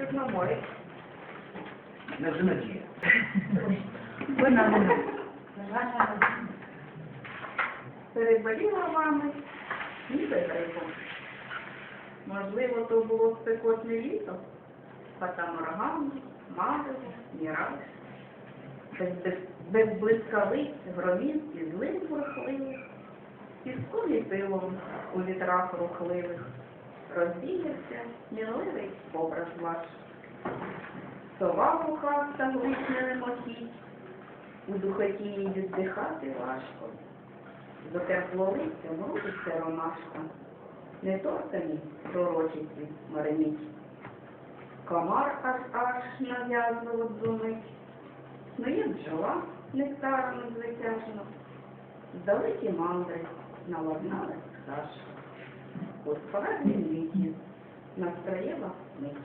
Чорноморець. Невже надія? Вина, вина. Переболіла вами ніби грипом. Можливо, то було спекотне літо, фатаморган, марево, міраж. Без, без, без блискавиць, громів і злин бурхливих, піском і пилом у вітрах рухливих, розвіявся сміливий образ ваш. Сова в руках та глисне мохіть, у духоті їй віддихати важко. До теплолиця мрудиться ромашка, не торкані пророчиці мариніть. Комар аж аж нав'язливо дзумить, снує бджола нектарами звитяжно, здалекі мандри наладнали пташка. От пора літі настроєва мить.